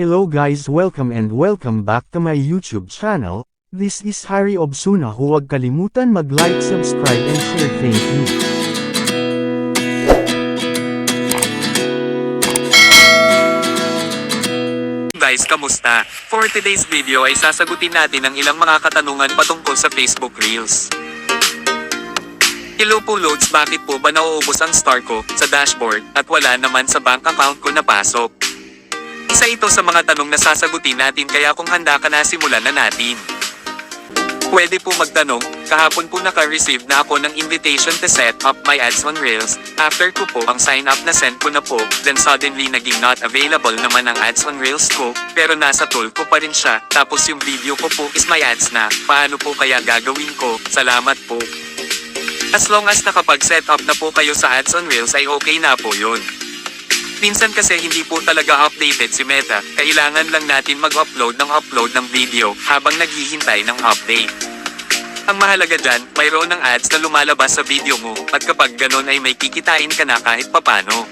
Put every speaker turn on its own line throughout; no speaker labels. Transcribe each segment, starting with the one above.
Hello guys welcome and welcome back to my YouTube channel, this is Harry Obsuna huwag kalimutan mag-like subscribe and share thank you.
Guys, kamusta? For today's video ay sasagutin natin ang ilang mga katanungan patungkol sa Facebook Reels. Hello po Loads, bakit po ba nauubos ang star ko sa dashboard at wala naman sa bank account ko na pasok? Isa ito sa mga tanong na sasagutin natin kaya kung handa ka na simulan na natin. Pwede po magtanong, kahapon po naka-receive na ako ng invitation to set up my ads on Reels. After ko po ang sign up na send ko na po, then suddenly naging not available naman ang ads on Reels ko, pero nasa tool ko pa rin siya, tapos yung video ko po is my ads na, paano po kaya gagawin ko? Salamat po. As long as nakapag-set up na po kayo sa ads on Reels ay okay na po yun. Minsan kasi hindi po talaga updated si Meta, kailangan lang natin mag-upload ng upload ng video habang naghihintay ng update. Ang mahalaga dyan, mayroon ng ads na lumalabas sa video mo, at kapag ganon ay may kikitain ka na kahit papano.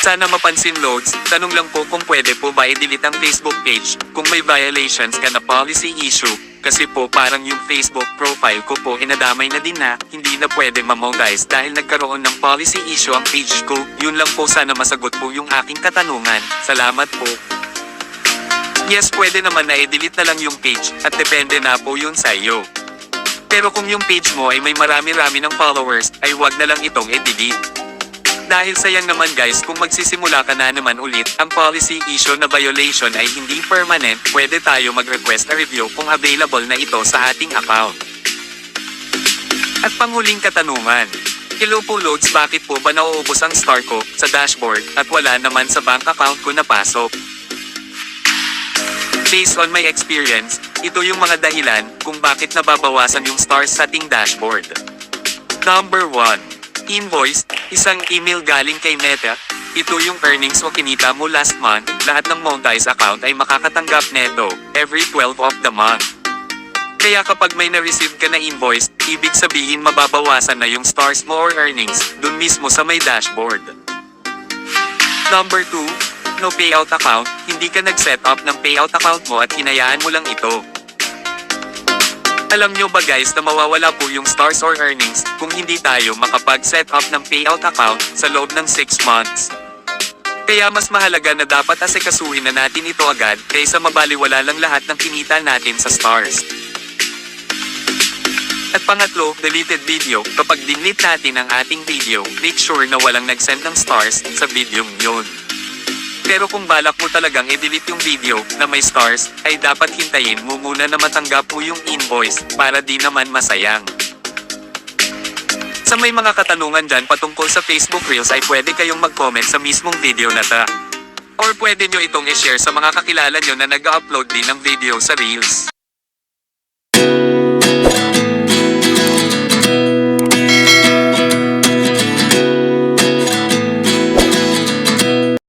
Sana mapansin loads, tanong lang po kung pwede po ba i-delete ang Facebook page kung may violations ka na policy issue. Kasi po parang yung Facebook profile ko po inadamay na din na, hindi na pwede mamonetize dahil nagkaroon ng policy issue ang page ko. Yun lang po sana masagot po yung aking katanungan. Salamat po. Yes, pwede naman na i-delete na lang yung page at depende na po yun sa iyo. Pero kung yung page mo ay may marami-rami ng followers, ay wag na lang itong i-delete. Dahil sayang naman guys kung magsisimula ka na naman ulit, ang policy issue na violation ay hindi permanent, pwede tayo mag-request a review kung available na ito sa ating account. At panghuling katanungan. Hello po Loads, bakit po ba nauubos ang star ko sa dashboard at wala naman sa bank account ko na pasok? Based on my experience, ito yung mga dahilan kung bakit nababawasan yung stars sa ating dashboard. Number 1. Invoice, isang email galing kay Meta. Ito yung earnings mo kinita mo last month, lahat ng monetize account ay makakatanggap neto, every 12 of the month. Kaya kapag may na-receive ka na invoice, ibig sabihin mababawasan na yung stars mo or earnings, dun mismo sa may dashboard. Number 2, no payout account, hindi ka nag-set up ng payout account mo at hinayaan mo lang ito. Alam nyo ba guys na mawawala po yung stars or earnings kung hindi tayo makapag-set up ng payout account sa loob ng 6 months? Kaya mas mahalaga na dapat asikasuhin na natin ito agad kaysa mabaliwala lang lahat ng kinita natin sa stars. At pangatlo, deleted video. Kapag dinelete natin ang ating video, make sure na walang nag-send ng stars sa video yun. Pero kung balak mo talagang i-delete yung video na may stars, ay dapat hintayin mo muna na matanggap mo yung invoice para di naman masayang. Sa may mga katanungan dyan patungkol sa Facebook Reels ay pwede kayong mag-comment sa mismong video na ta. Or pwede nyo itong i-share sa mga kakilala nyo na nag-upload din ng video sa Reels.